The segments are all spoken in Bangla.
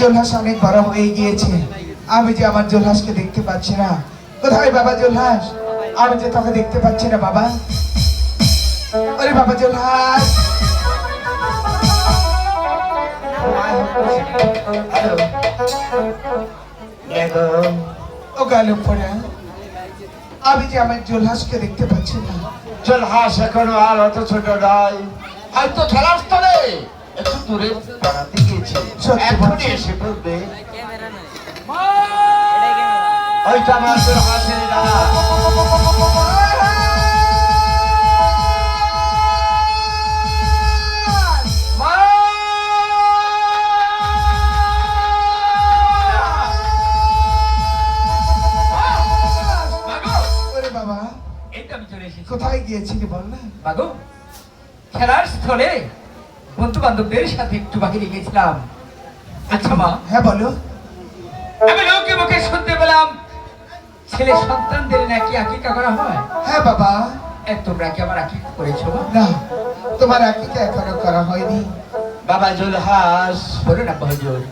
জোলহাস অনেক বড় হয়ে গিয়েছে। আমি যে আমার জোলহাসকে দেখতে পাচ্ছি না। কোথায় বাবা জোলহাস? আমি যে তোকে দেখতে পাচ্ছি না বাবা। ওরে বাবা জোলহাস। ও গেল পড়ে আমি যে আমার জোলহাসকে দেখতে পাচ্ছি না। চল হাস এখনও আর অত ছোট নয় হয়তো খেলার স্থলে একটু দূরে বেড়াতে গিয়েছে। এখনই এসে পড়বে ওইটা আমার তোর আমি কোথায় গিয়েছিলি বল না? মাগো খেলার স্থলে বন্ধু বান্ধবদের সাথে একটু বাহিরে গেছিলাম। আচ্ছা মা হ্যাঁ বলো। আমি লোকে মুখে শুনতে পেলাম ছেলে সন্তানদের নাকি আকিকা করা হয়? হ্যাঁ বাবা। তোমরা কি আমার আকিকা করেছ না তোমার আকিকা এখনও করা হয়নি। বাবা জুলহাস বলো না বহজোর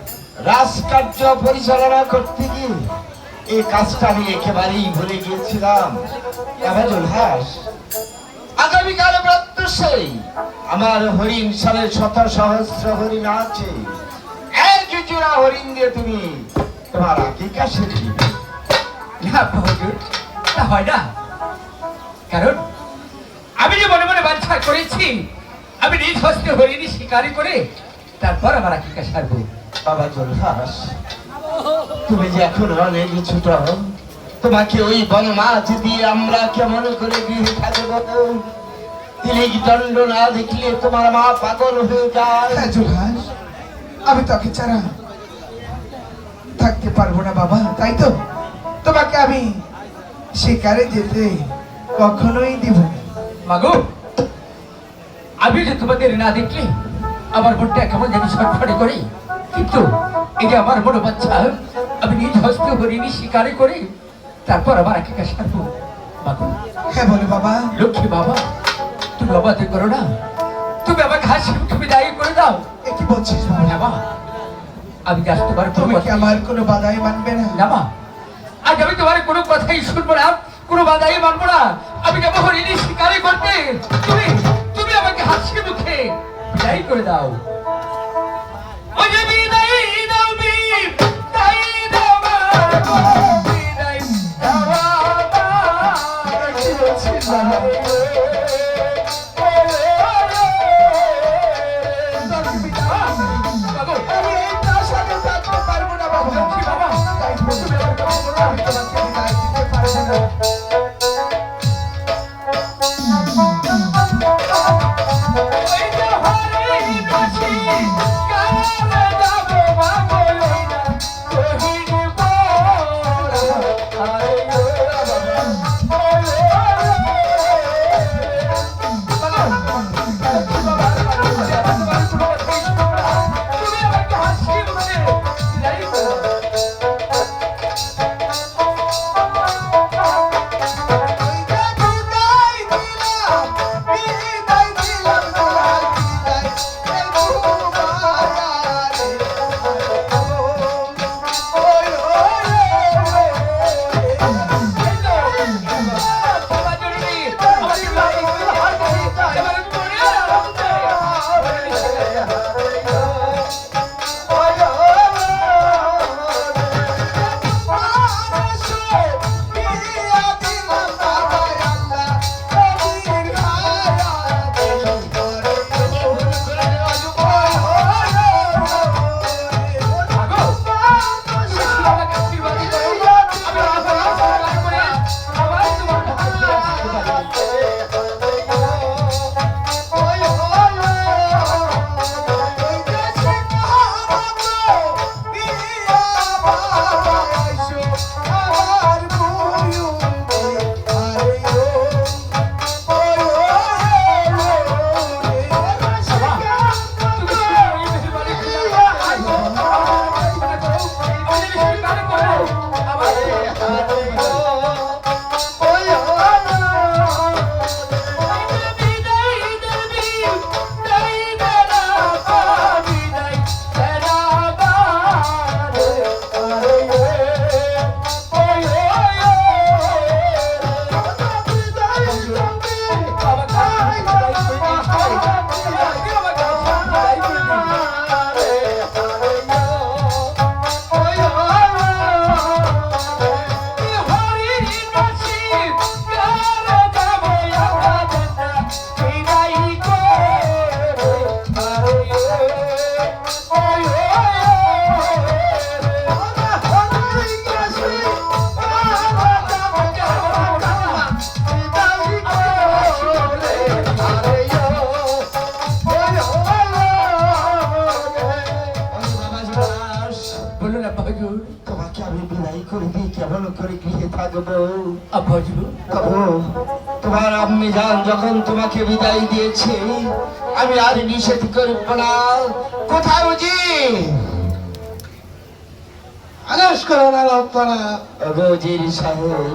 রাজকার্য পরিচালনা করতে গিয়ে এই কাজটা আমি একেবারেই ভুলে গিয়েছিলাম। বাবা জুলহাস আগামীকাল প্রত্যুষেই আমার হরিণ সালে শত সহস্র হরিণ আছে। এক জোড়া হরিণ দিয়ে তুমি তোমার আকিকা তা হয় না। কারণ আমি যে মনে মনে বাঞ্ছা করেছি, আমি নিজ হস্তে হরিণী শিকারি করে তারপর আমার আকিকা সারবো। বাবা জলহাস, তুমি যে এখন অনেক ছোট, তোমাকে ওই বনমাছ দিয়ে আমরা কেমন করে গৃহে থাকব তিলিক দণ্ড না দেখলে তোমার মা পাগল হয়ে যায়। আমি তোকে ছাড়া থাকতে পারব না বাবা তাই তো? তোমাকে আমি শিকারে যেতে কখনোই দিব না। মাগো আমি যে তোমাদের না দেখলে আমার মনটা কেমন যেন ছটফটে করে। কিন্তু এই যে আমার বড় বাচ্চা আমি নিজ হস্তে হরিণী শিকারে করে তারপর আমার একা সারবো। মাগো। হ্যাঁ বলে বাবা। লক্ষ্মী বাবা তুমি অবাধ করো না। তুমি আমাকে হাসি মুখে বিদায় করে দাও। এ কি বলছিস বাবা? আমি কি তোমার কোনো তুমি কি আমার কোনো বাধাই মানবে না? না মা আজ আমি তোমার কোনো কথাই শুনব না কোনো বাধাই মানবো না। আমি যাব হরিণী শিকারে করতে। তুমি তুমি আমাকে হাসি মুখে দায়ী করে দাও। ও যখন তোমাকে বিদায় দিয়েছে। আমি আর নিষেধ করব না। কোথায় বুঝি? আদেশ করো না লক্ষণা গজির সাহেব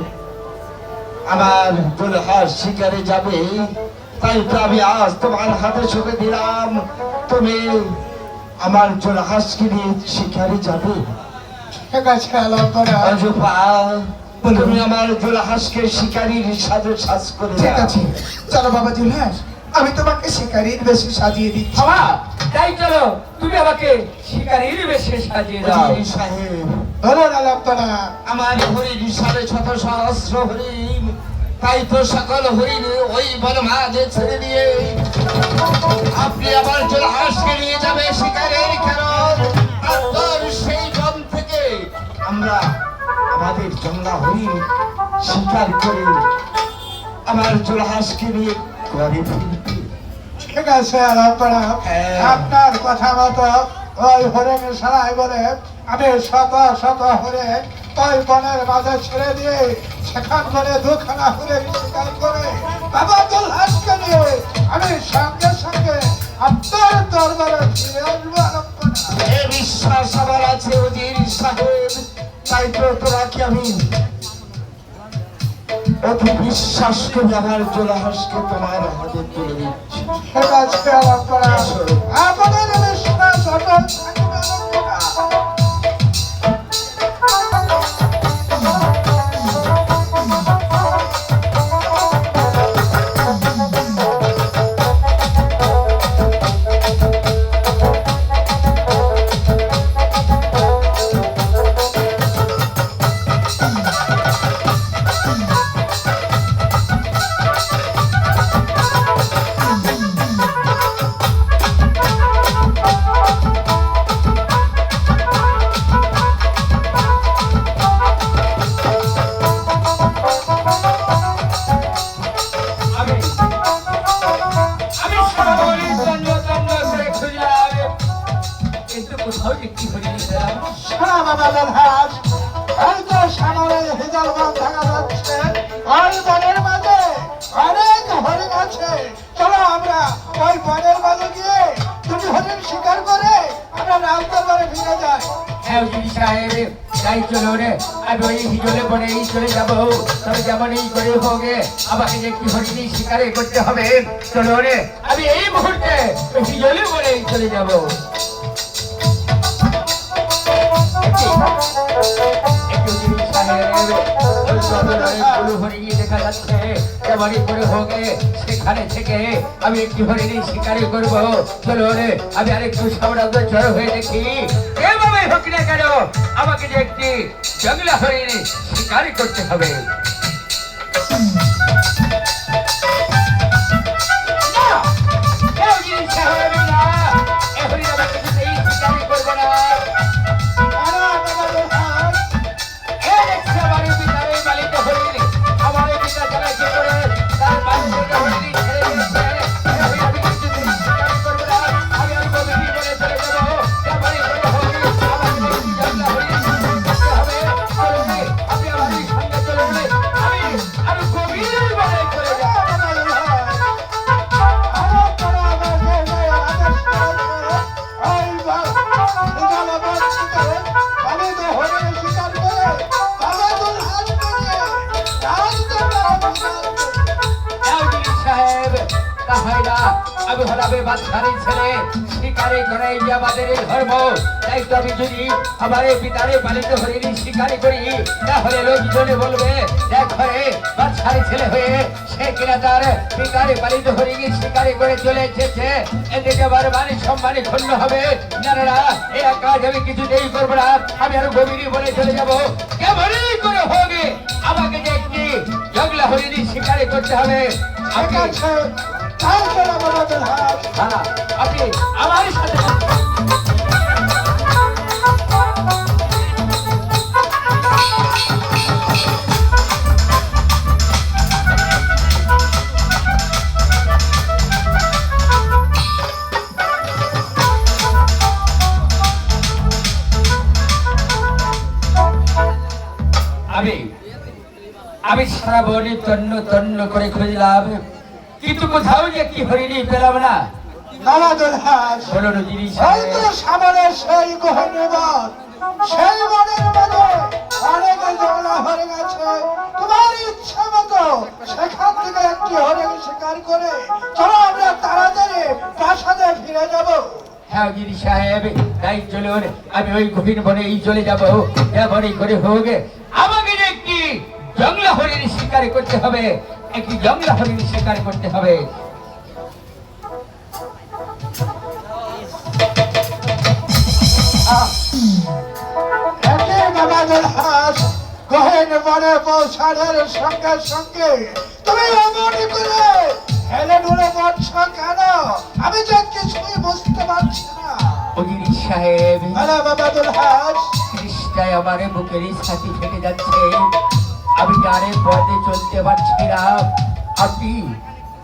আমার দুলহার শিকারে যাবে। তাই তো আমি আজ তোমার হাতে ছুঁকে দিলাম। তুমি আমার নিয়ে শিকারে যাবে। ঠিক আছে অজুপা তুমি আমার জোলহাসকে শিকারীর সাজে সাজ করে ঠিক আছে চলো বাবা জুলহাস আমি তোমাকে শিকারীর বেশি সাজিয়ে দিচ্ছি। বাবা তাই চলো তুমি আমাকে শিকারীর বেশি সাজিয়ে দাও। সাহেব বলো না লক্ষণা আমার হরিণ সাড়ে শত সহস্র হরিণ তাই তো সকল হরিণ ওই বন মাঝে ছেড়ে দিয়ে। আপনি আবার জলহাসকে নিয়ে যাবে শিকারের কারণ। আর সেই বন থেকে আমরা আমাদের জঙ্গা হরিণ শিকার করে আমার জলহাসকে নিয়ে ঘরে ফিরবে ঠিক আছে হ্যাঁ। আপনার কথা মতো ওই হরেনের সারাই বলে আমি শত শত হরে ওই বনের মাঝে ছেড়ে দিয়ে সেখান করে দুখানা হরে শিকার করে বাবা জুলহাসকে নিয়ে আমি সঙ্গে সঙ্গে আপনার দরবারে ফিরে আসব এ বিশ্বাস আমার আছে অজির সাহেব তাই তো তোমাকে আমি অতি বিশ্বাস করে আমার জোলাহাসকে তোমার হাতে তুলে দিচ্ছি। আপনাদের বিশ্বাস শিকার আমাকে যে একটি হরিণী শিকারে করতে হবে চলো রে আমি এই মুহূর্তে হিজলে বনে চলে যাব। সেখানে থেকে আমি একটি হরিণী শিকারি করব চলো রে আমি আরেকটু সাম্রাজ্য জড়ো হয়ে দেখি এভাবে হোক না কেন আমাকে একটি জঙ্গলা হরিণী শিকারি করতে হবে। বাদশাহের ছেলে হয়ে সে কিনা তার পিতারে পালিত হরিণী শিকারি করে চলে এসেছে। এদিকে মানে সম্মানে ক্ষুণ্ণ হবে। না না না এই কাজ আমি কিছুতেই করব না। আমি আরও গভীরই বলে চলে যাব। কেমনই করে হবে আমাকে যে একটি জগলা হরিণী শিকারি করতে হবে। হ্যাঁ, আপনি আমার সাথে আমি সারা বনে তন্ন তন্ন করে খুঁজলাম। কিন্তু কোথাও যে কি হরিণী পেলাম না। বাবাদুল হাস বলো রজনী ওই তো সেই গহনে সেই বনের মধ্যে অনেক জংলা হরিণ আছে। তোমার ইচ্ছা মতো সেখান থেকে একটি হরিণ শিকার করে চলো আমরা তাড়াতাড়ি প্রাসাদে ফিরে যাব। হ্যাঁ গিরি সাহেব তাই চলুন আমি ওই গভীর বনে এই চলে যাব। এমনই করে হোক। শিকার করতে হবে। একটি হরিণ শিকার করতে হবে। একে বাবাদুল হাস গহীন বনে পৌঁছানোর সঙ্গে সঙ্গে তুমি এমনই করে হেলে ডুলে পড়ছ কেন? আমি তো কিছুই বুঝতে পারছি না। সাহেব কৃষ্ণায় আমার বুকের ছাতি ফেটে যাচ্ছে। আমি আরে পথে চলতে পারছি না? আপনি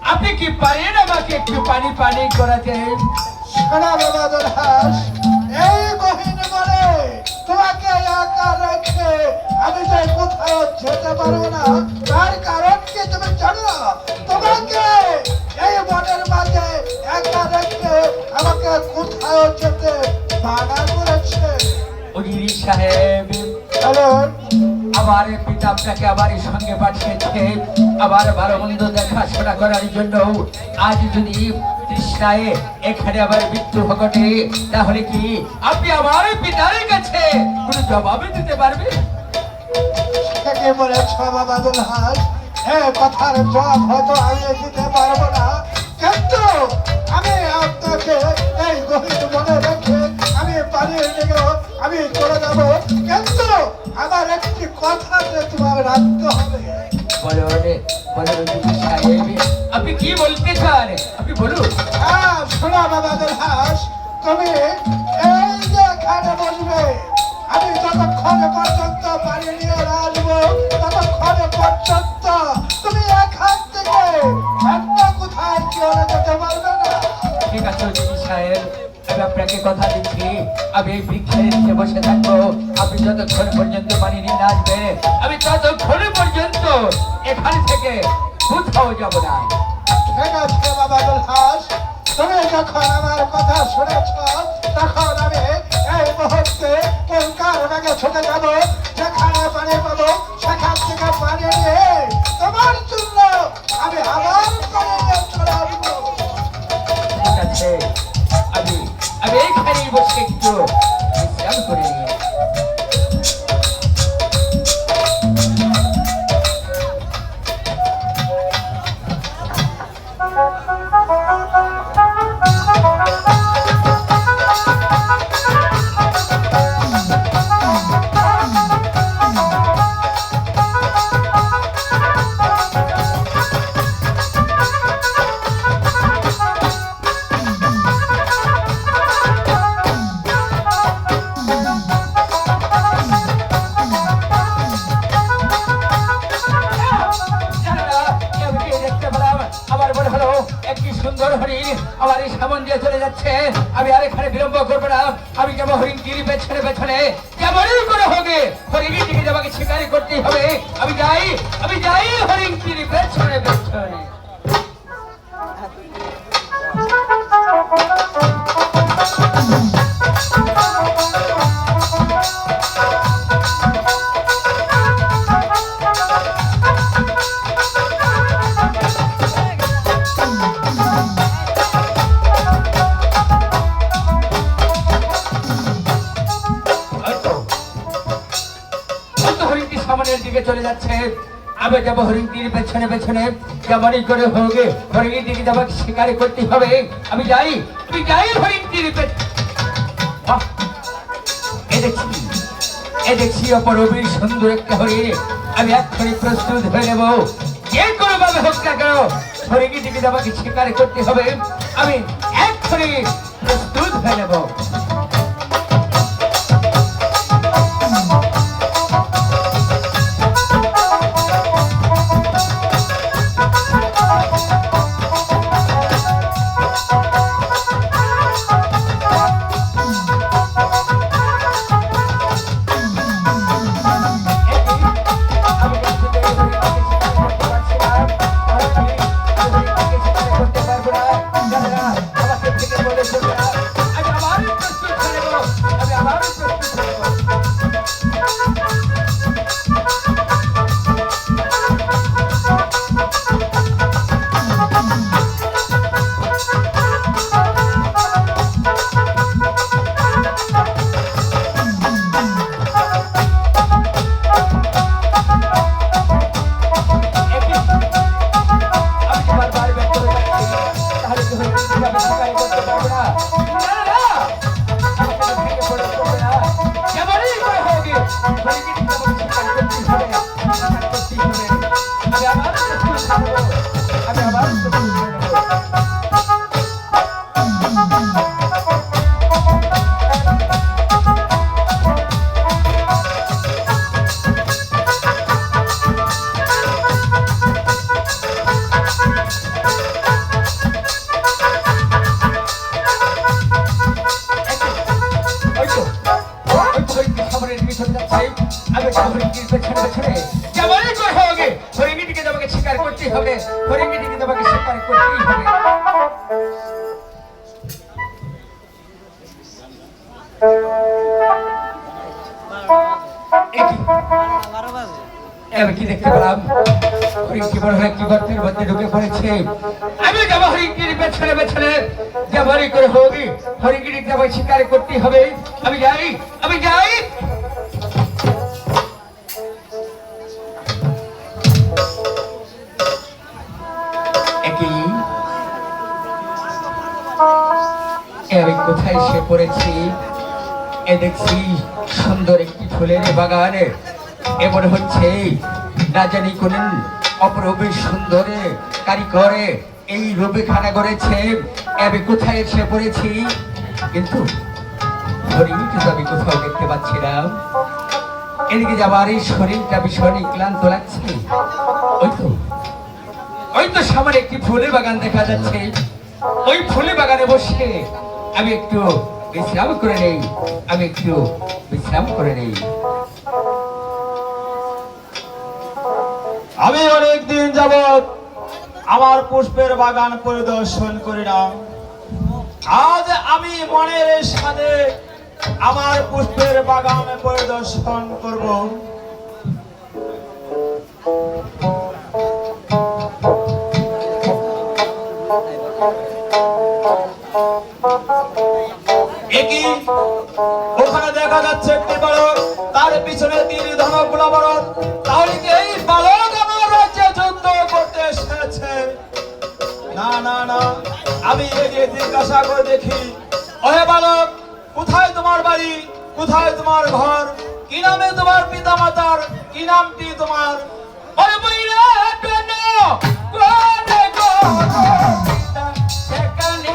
আপনি কি পারেন আমাকে একটু পানি পানি করাতে শোনা বাবাদুল হাস এই গহীন বনে তোমাকে একা রেখে আমি যে কোথাও যেতে পারব না তার কারণ কি তুমি জানো? তোমাকে এই বনের মাঝে একা রেখে আমাকে কোথাও যেতে মানা করেছে। সাহেব। হ্যালো আমার পিতা আপনাকে আমার সঙ্গে পাঠিয়েছে। আবার ভালো মন্দ দেখাশোনা করার জন্য আজ যদি তৃষ্ণায় এখানে আবার মৃত্যু ঘটে, তাহলে কি আপনি আমার পিতার কাছে কোনো জবাব দিতে পারবেন? থেকে বলেছ বাবাদুল হাস এ কথার জবাব হয়তো আমি দিতে পারব না। কিন্তু আমি আপনাকে এই গভীর মনে রেখে পালিয়ে গেলেও আমি চলে যাব। কিন্তু আমার একটি কথা তোমার রাখতে হবে। বলো রে বলো অজিরি সাহেব। আপনি কি বলতে চান? আপনি বলুন। হ্যাঁ শোনো বাবাদুল হাস তুমি এই যে এখানে বসবে আমি যতক্ষণ পর্যন্ত পানি নিয়ে আসব ততক্ষণ পর্যন্ত তুমি এখান থেকে অন্য কোথায় চলে যেতে পারবে না। ঠিক আছে সাহেব। আমি আপনাকে কথা দিচ্ছি। আমি এই বৃক্ষের নিচে বসে থাকব। আপনি যতক্ষণ পর্যন্ত পানি নিয়ে না আসবেন আমি ততক্ষণ পর্যন্ত এখান থেকে কোথাও যাব না। যখন আমার কথা শুনেছ, তখন আমি এই মুহূর্তে কলকার ব্যাগে ছুটে যাব? যেখানে পানি জন্য আমি আবার আসব। আমি আমি এইখানেই বসে একটু বিশ্রাম করে নিই যাব হরিণটির পেছনে পেছনে। কেমনই করে হোক হরিণের দিকে যাব শিকারি করতে হবে। আমি যাই আমি যাই হরিণটির দেখছি অপরবীর সুন্দর একটা হরিণ। আমি এক্ষুনি প্রস্তুত হয়ে নেব। যে কোনো ভাবে হোক না কেন যাবাকে শিকারি করতে হবে। আমি এক্ষুনি প্রস্তুত হয়ে নেব। আমি আবার আমি আবার মনে হয় কি গর্তের মধ্যে ঢুকে পড়েছে? আমি যাব হরিণটির পেছনে পেছনে। যেমনই করে হোক হরিণটিকে আমাকে শিকার করতেই হবে। আমি যাই আমি যাই। কোথায় এসে পড়েছি? দেখছি সুন্দর একটি ফুলের বাগানে। এ মনে হচ্ছে অপরূপে সুন্দরে কারিগরে এই রূপে রবিখানা করেছে। আমি কোথায় এসে পড়েছি? কিন্তু হরিণ কিন্তু আমি কোথাও দেখতে পাচ্ছি না। এদিকে যাবার এই শরীরটা ভীষণই ক্লান্ত লাগছে। ওই তো ওই তো সামনে একটি ফুলের বাগান দেখা যাচ্ছে। ওই ফুলের বাগানে বসে আমি একটু বিশ্রাম করে নেই, আমি একটু বিশ্রাম করে নেই। আমি অনেক দিন যাবৎ আমার পুষ্পের বাগান পরিদর্শন করি না। আজ আমি মনের সাথে আমার পুষ্পের বাগান পরিদর্শন করব। ওখানে দেখা যাচ্ছে একটি বালক তার পিছনে তিনি ধনকগুলা বালক তাহলে এই বালক রাজ্যে করতে এসেছে না না না আমি এগিয়ে জিজ্ঞাসা করে দেখি ওহে বালক কোথায় তোমার বাড়ি কোথায় তোমার ঘর কি নামে তোমার পিতা মাতার কি নামটি তোমার ওরে বইরা কেন কোনে সেখানে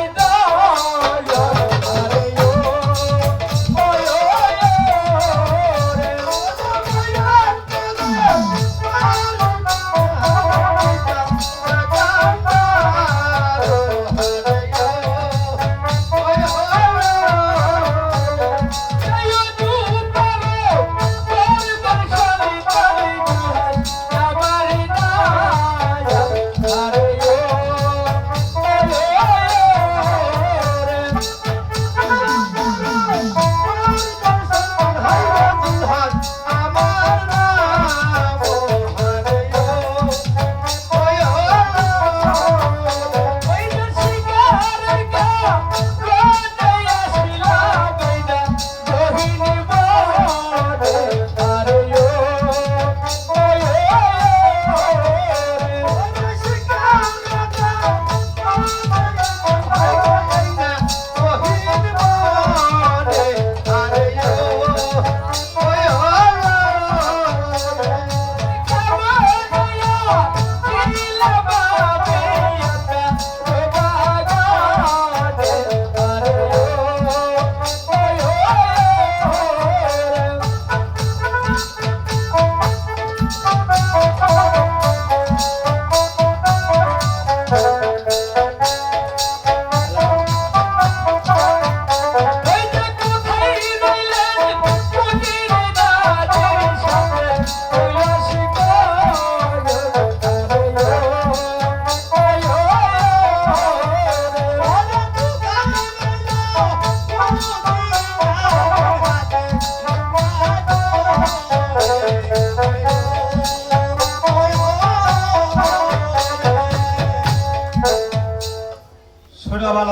থাকা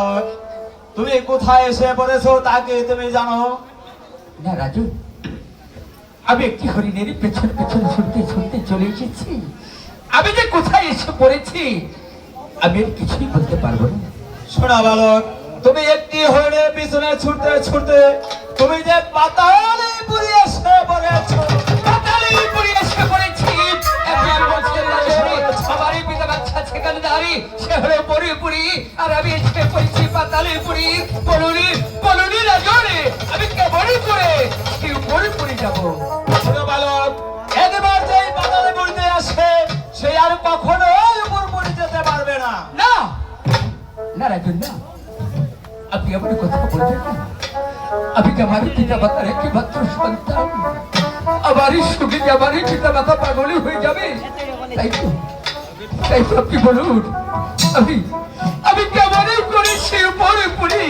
তুমি কোথায় এসে পড়েছো তাকে তুমি জানো? না রাজু আমি একটি হরিণের পেছন পেছন শুনতে শুনতে চলে এসেছি। আমি যে কোথায় এসে পড়েছি আমি আর কিছুই বলতে পারব না। শোনা বালক তুমি একটি হরিণের পিছনে ছুটতে ছুটতে তুমি যে পাতালে পুরিয়ে এসে পড়েছো পাতালে পুরিয়ে এসে পড়েছি এক বছর সেখানে দাঁড়ি সে হলো পুরি আর আমি এসে পড়ছি পাতালে পুরি। পলুনি পলুনি রাজনে আমি কেমনই করে কেউ পুরি পুরি যেতে পারবে আমারই সুখী আমারই পিতা মাতা পাগলি হয়ে যাবে। তাই তো? তাই তো বলুন, আমি আমি কেমনই করে সে পরে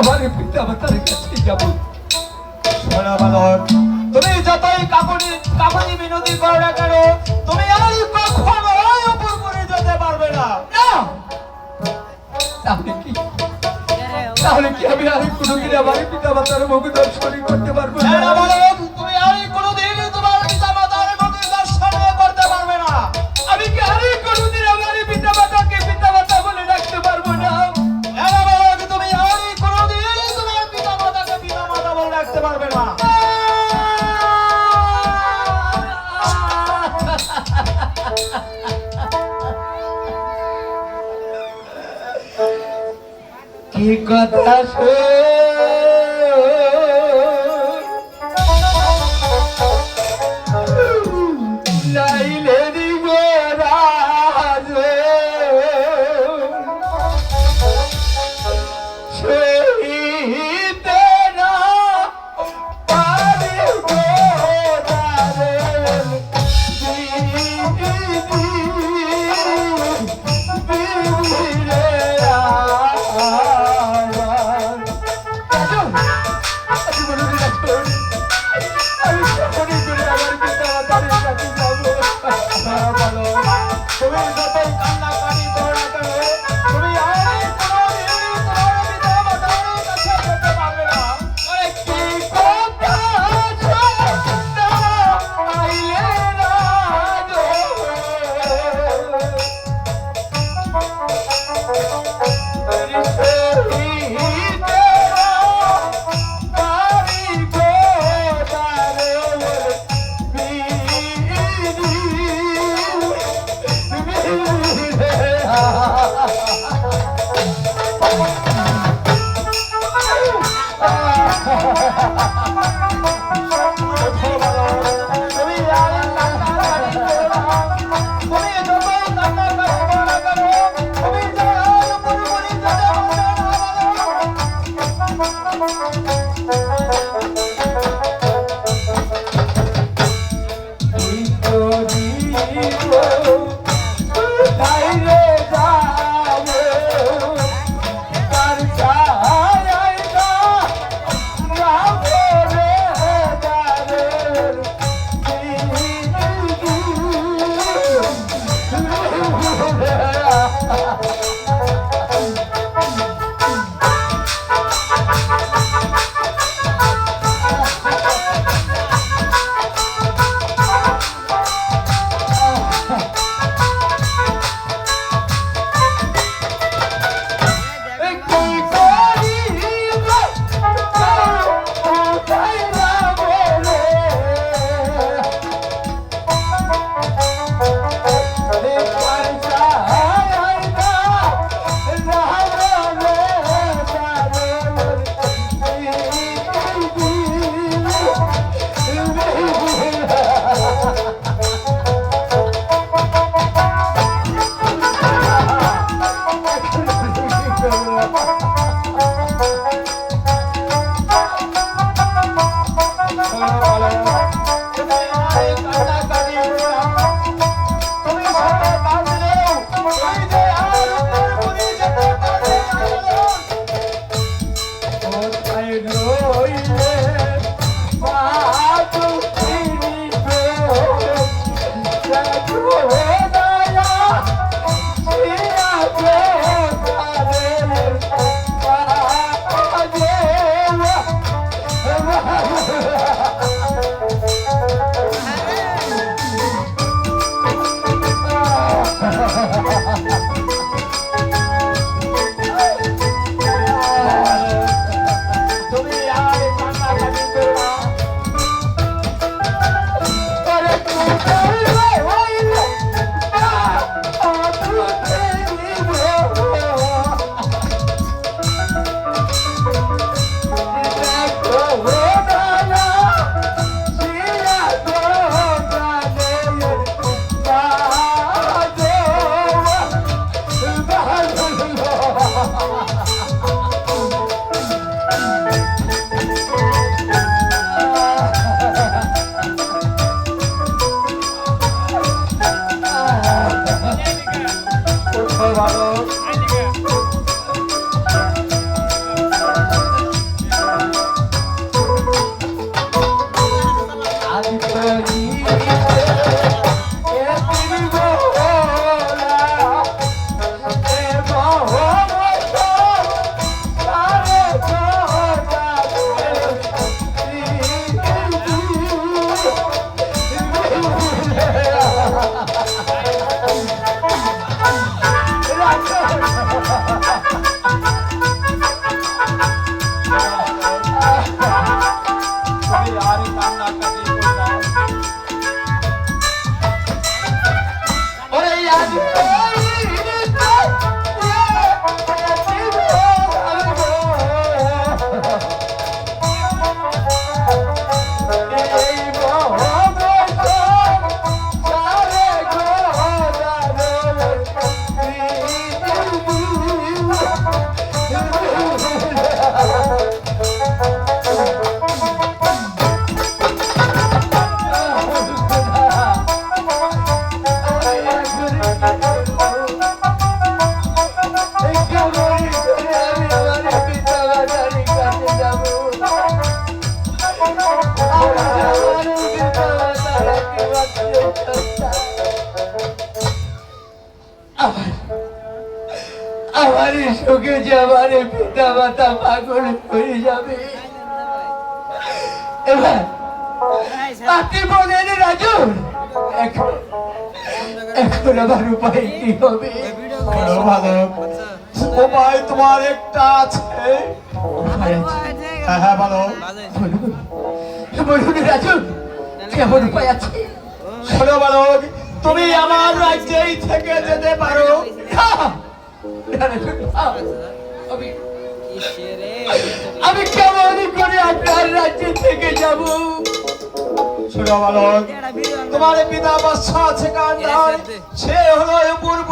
আমার পিতা মাতার কাছে যাব। তুমি যতই কাকুনি কাকুনি বিনতি করো না কেন, তুমি আর কখনোই উপর পড়ে যেতে পারবে না। তাহলে কি? তাহলে কি আমি আর কোনোদিন আমার পিতা মাতার মুখ দর্শনই করতে পারব না? কথা নাইলে আমার সুখে যে আমার পিতা মাতা পাগল হয়ে যাবে। এবার, আপনি বলেন রাজু, এখন এখন আমার উপায় কি হবে? উপায় তোমার একটা আছে। হ্যাঁ হ্যাঁ বলো। বলুন বলুন রাজু, কেমন উপায় আছে? শোনো বালক তুমি আমার রাজ্যেই থেকে যেতে পারো। আমি কেমন করে আপনার রাজ্যে থেকে যাব? শোনো বালক তোমার পিতা বৎস আছে কান্দার সে হলো পূর্ব